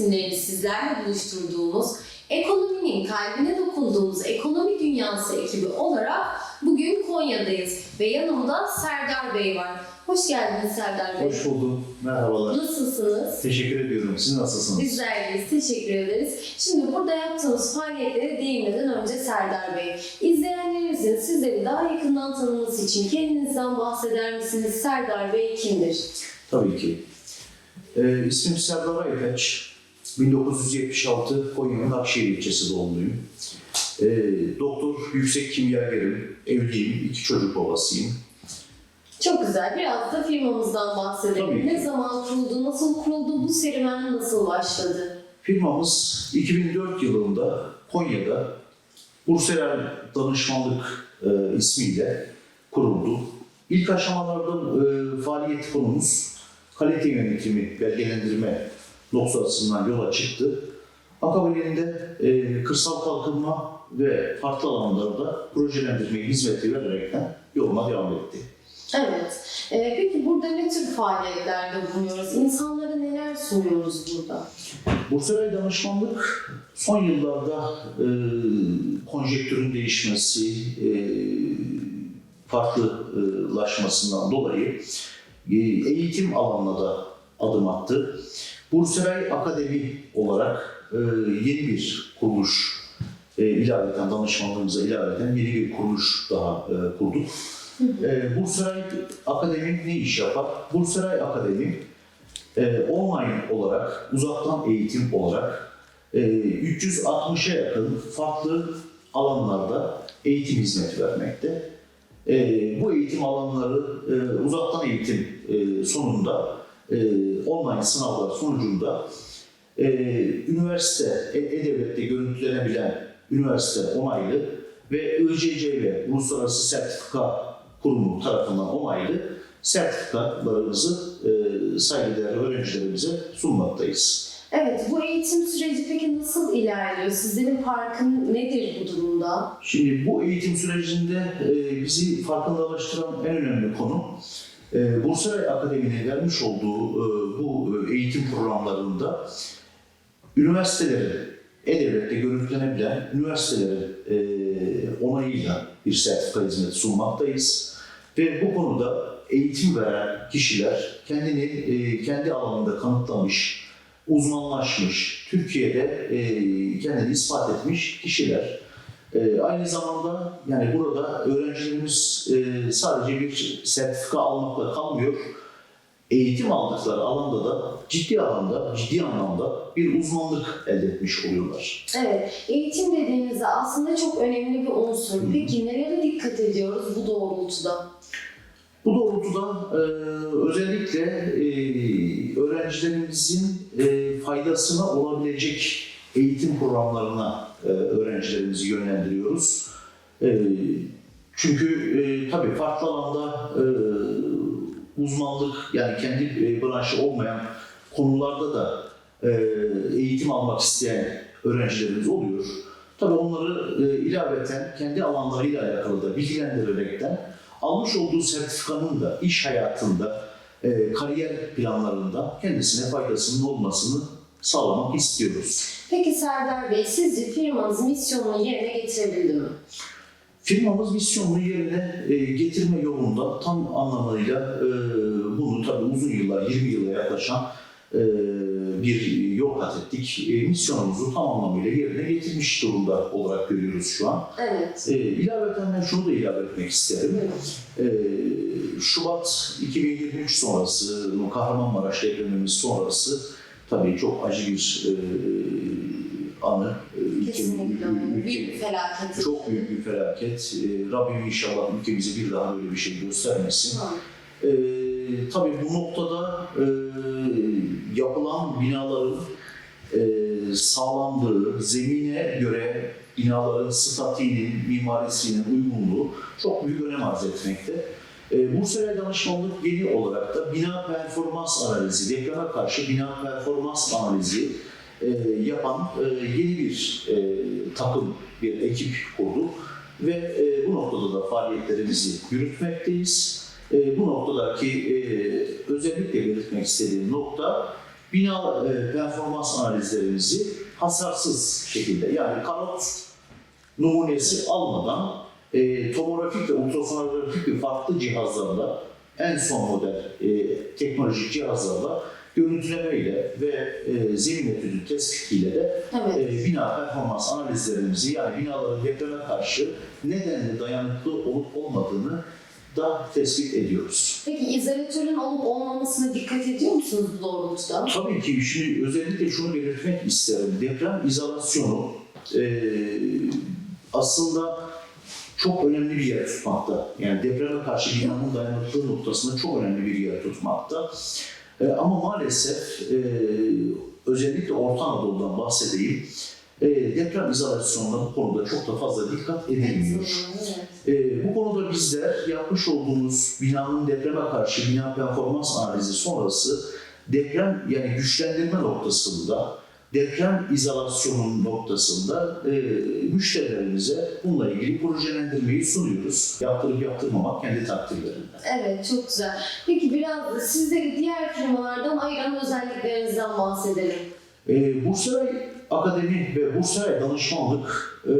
doğayan isimlerini sizlerle buluşturduğumuz, ekonominin kalbine dokunduğumuz ekonomi dünyası ekibi olarak bugün Konya'dayız. Ve yanımda Serdar Bey var. Hoş geldiniz Serdar Bey. Hoş buldum. Merhabalar. Nasılsınız? Teşekkür ediyorum. Siz nasılsınız? Bizler. Teşekkür ederiz. Şimdi burada yaptığımız faaliyetlere değinmeden önce Serdar Bey, izleyenlerimizin sizleri daha yakından tanıması için kendinizden bahseder misiniz? Serdar Bey kimdir? Tabii ki. Ee, ismim Serdar Aytaç. 1976 Konya'nın Akşehir ilçesi doğumluyum. Ee, doktor, yüksek kimyagerim, evliyim, iki çocuk babasıyım. Çok güzel. Biraz da firmamızdan bahsedelim. Tabii ki. Ne zaman kuruldu, nasıl kuruldu, bu serüven nasıl başladı? Firmamız 2004 yılında Konya'da Bursel Danışmanlık e, ismiyle kuruldu. İlk aşamalarda e, faaliyet konumuz kalite yönetimi, belgelendirme noktasından yola çıktı. Akabininde e, kırsal kalkınma ve farklı alanlarda projelendirme hizmeti vererekten yoluna devam etti. Evet. Ee, peki burada ne tür faaliyetlerde bulunuyoruz? İnsanlara neler sunuyoruz burada? Bursaray Danışmanlık son yıllarda e, konjektürün değişmesi, e, farklılaşmasından dolayı e, eğitim alanına da adım attı. Bursaray Akademi olarak e, yeni bir kuruluş e, ilaveten, danışmanlığımıza ilaveten yeni bir kuruluş daha e, kurduk. E, Bursaray Akademi ne iş yapar? Bursaray Akademi e, online olarak, uzaktan eğitim olarak e, 360'a yakın farklı alanlarda eğitim hizmeti vermekte. E, bu eğitim alanları e, uzaktan eğitim e, sonunda e, online sınavlar sonucunda e, üniversite, E- E-Devlet'te görüntülenebilen üniversite onaylı ve ICCV, Uluslararası Sertifika Kurumu tarafından onaylı sertifikalarımızı e, saygıdeğer öğrencilerimize sunmaktayız. Evet, bu eğitim süreci peki nasıl ilerliyor? Sizlerin farkın nedir bu durumda? Şimdi bu eğitim sürecinde e, bizi farkındalaştıran en önemli konu e, Bursaray Akademi'nin vermiş olduğu e, bu e, eğitim programlarında üniversitelerin, E-Devlet'te görüntülenebilen üniversitelerin e, onayıyla bir sertifika hizmeti sunmaktayız. Ve bu konuda eğitim veren kişiler kendini e, kendi alanında kanıtlamış, uzmanlaşmış, Türkiye'de kendini ispat etmiş kişiler. E, aynı zamanda yani burada öğrencilerimiz e, sadece bir sertifika almakla kalmıyor. Eğitim aldıkları alanda da ciddi alanda, ciddi anlamda bir uzmanlık elde etmiş oluyorlar. Evet, eğitim dediğimizde aslında çok önemli bir unsur. Hı. Peki nelere dikkat ediyoruz bu doğrultuda? Bu doğrultuda e, özellikle e, öğrencilerimizin e, faydasına olabilecek eğitim programlarına öğrencilerimizi yönlendiriyoruz. E, çünkü e, tabii farklı alanda e, uzmanlık yani kendi e, branşı olmayan konularda da e, eğitim almak isteyen öğrencilerimiz oluyor. Tabii onları e, ilaveten kendi alanlarıyla alakalı da bilgilendirerekten almış olduğu sertifikanın da iş hayatında, e, kariyer planlarında kendisine faydasının olmasını sağlamak istiyoruz. Peki Serdar Bey, sizce firmanız misyonunu yerine getirebildi mi? Firmamız misyonunu yerine e, getirme yolunda tam anlamıyla e, bunu tabii uzun yıllar, 20 yıla yaklaşan e, bir yol kat ettik. E, misyonumuzu tam anlamıyla yerine getirmiş durumda olarak görüyoruz şu an. Evet. E, ilaveten ben şunu da ilave etmek isterim. Buyurun. Ee, Şubat 2023 sonrası, Kahramanmaraş depremimiz sonrası tabii çok acı bir e, anı. E, Kesinlikle. ülke- Büyük bir felaket. çok büyük bir felaket. E, Rabbim inşallah ülkemize bir daha böyle bir şey göstermesin. E, tabii bu noktada e, yapılan binaların e, sağlamlığı, zemine göre binaların statiğinin, mimarisinin uygunluğu çok büyük önem arz etmekte. E, Bursa'ya danışmanlık yeni olarak da bina performans analizi, depreme karşı bina performans analizi e, yapan e, yeni bir e, takım, bir ekip kurduk ve bu noktada da faaliyetlerimizi yürütmekteyiz. Bu noktadaki özellikle belirtmek istediğim nokta bina performans analizlerimizi hasarsız şekilde yani karot numunesi almadan e, tomografik ve ultrasonografik bir farklı cihazlarla en son model e, teknolojik cihazlarla görüntülemeyle ve e, zemin etüdü tespitiyle de Evet. e, bina performans analizlerimizi yani binaların depreme karşı nedenli dayanıklı olup olmadığını da tespit ediyoruz. Peki izolatörün olup olmamasına dikkat ediyor musunuz bu doğrultuda? Tabii ki şimdi özellikle şunu belirtmek isterim. Deprem izolasyonu e, aslında çok önemli bir yer tutmakta. Yani depreme karşı binanın dayanıklılığı noktasında çok önemli bir yer tutmakta. E, ama maalesef e, özellikle Orta Anadolu'dan bahsedeyim. E, deprem izolasyonuna bu konuda çok da fazla dikkat edilmiyor. Ee, bu konuda bizler yapmış olduğumuz binanın depreme karşı bina performans analizi sonrası deprem yani güçlendirme noktasında deprem izolasyonun noktasında e, müşterilerimize bununla ilgili projelendirmeyi sunuyoruz. Yaptırıp yaptırmamak kendi takdirlerinde. Evet, çok güzel. Peki biraz da sizleri diğer firmalardan ayıran özelliklerinizden bahsedelim. Ee, Bursaray Akademi ve Bursaray Danışmanlık e,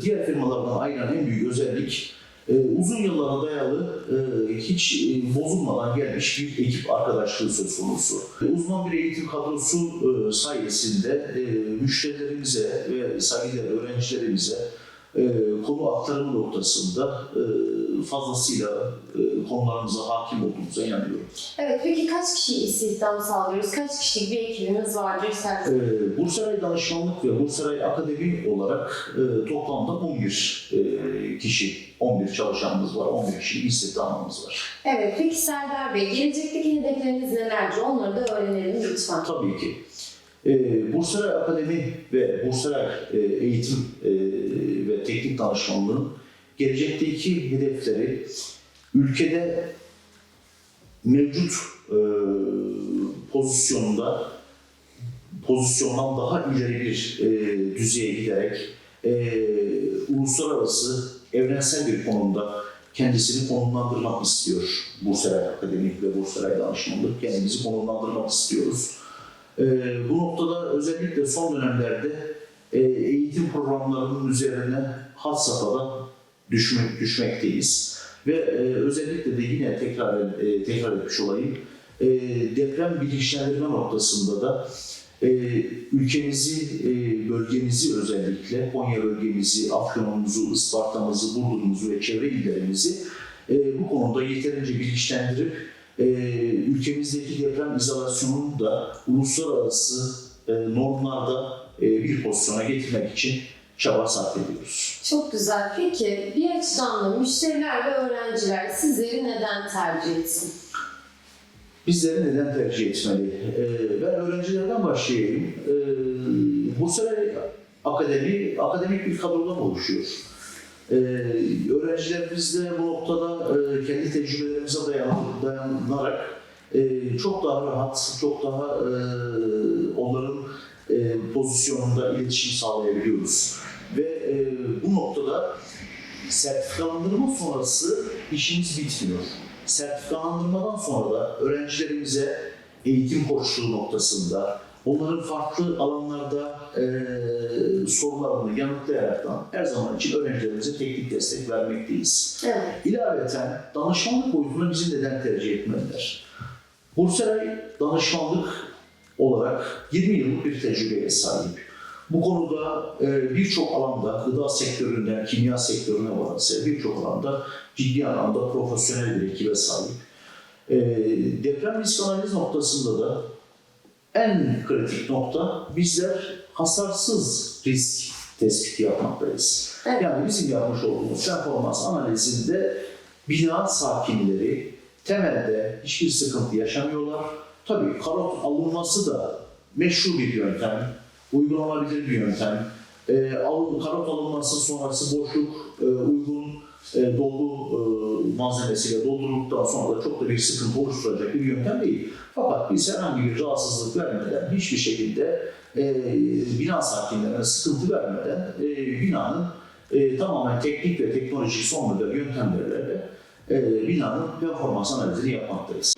diğer firmalardan ayıran en büyük özellik e, uzun yıllara dayalı e, hiç e, bozulmadan gelmiş bir ekip arkadaşlığı söz konusu. E, Uzman bir eğitim kadrosu e, sayesinde e, müşterilerimize ve saygıdeğer öğrencilerimize e, konu aktarımı noktasında e, fazlasıyla e, konularımıza hakim olduğumuza inanıyorum. Evet, peki kaç kişi istihdam sağlıyoruz? Kaç kişilik bir ekibimiz vardır sen? Ee, Bursaray Danışmanlık ve Bursaray Akademi olarak e, toplamda 11 e, kişi, 11 çalışanımız var, 11 kişi istihdamımız var. Evet, peki Serdar Bey, gelecekteki hedefleriniz nelerdir? Onları da öğrenelim lütfen. Tabii ki. Ee, Bursaray Akademi ve Bursaray e, Eğitim e, Teknik Danışmanlığı'nın gelecekteki hedefleri ülkede mevcut e, pozisyonunda pozisyondan daha ileri bir e, düzeye giderek e, uluslararası evrensel bir konumda kendisini konumlandırmak istiyor Bursaray Akademi ve Bursaray Danışmanlık. Kendimizi konumlandırmak istiyoruz. E, bu noktada özellikle son dönemlerde eğitim programlarının üzerine had safhada düşmek, düşmekteyiz. Ve e, özellikle de yine tekrar, e, tekrar etmiş olayım, e, deprem bilinçlendirme noktasında da e, ülkemizi, e, bölgemizi özellikle Konya bölgemizi, Afyon'umuzu, Isparta'mızı, Burdur'umuzu ve çevre illerimizi e, bu konuda yeterince bilinçlendirip e, ülkemizdeki deprem izolasyonunu da uluslararası e, normlarda bir pozisyona getirmek için çaba sarf ediyoruz. Çok güzel. Peki bir açıdan da müşteriler ve öğrenciler sizleri neden tercih etsin? Bizleri neden tercih etmeli? Ee, ben öğrencilerden başlayayım. Ee, Bursaray Akademi, akademik bir kadrodan oluşuyor. Ee, öğrencilerimiz de bu noktada e, kendi tecrübelerimize dayan, dayanarak e, çok daha rahat, çok daha e, onların e, pozisyonunda iletişim sağlayabiliyoruz. Ve e, bu noktada sertifikalandırma sonrası işimiz bitmiyor. Sertifikalandırmadan sonra da öğrencilerimize eğitim koçluğu noktasında onların farklı alanlarda e, sorularını yanıtlayaraktan her zaman için öğrencilerimize teknik destek vermekteyiz. Evet. İlaveten danışmanlık boyutunu bizi neden tercih etmeliler? Bursaray danışmanlık olarak 20 yıllık bir tecrübeye sahip. Bu konuda e, birçok alanda, gıda sektöründen kimya sektörüne varası birçok alanda ciddi anlamda profesyonel bir ekibe sahip. E, deprem risk analiz noktasında da en kritik nokta bizler hasarsız risk tespiti yapmaktayız. Evet. Yani bizim yapmış olduğumuz performans analizinde bina sakinleri temelde hiçbir sıkıntı yaşamıyorlar. Tabii karot alınması da meşru bir yöntem, uygulanabilir bir yöntem. E, al- karot alınması sonrası boşluk e, uygun e, dolgu e, malzemesiyle doldurulduktan sonra da çok da bir sıkıntı oluşturacak bir yöntem değil. Fakat biz herhangi bir rahatsızlık vermeden hiçbir şekilde e, bina sakinlerine sıkıntı vermeden e, binanın e, tamamen teknik ve teknolojik son model yöntemlerle e, binanın performans analizini yapmaktayız.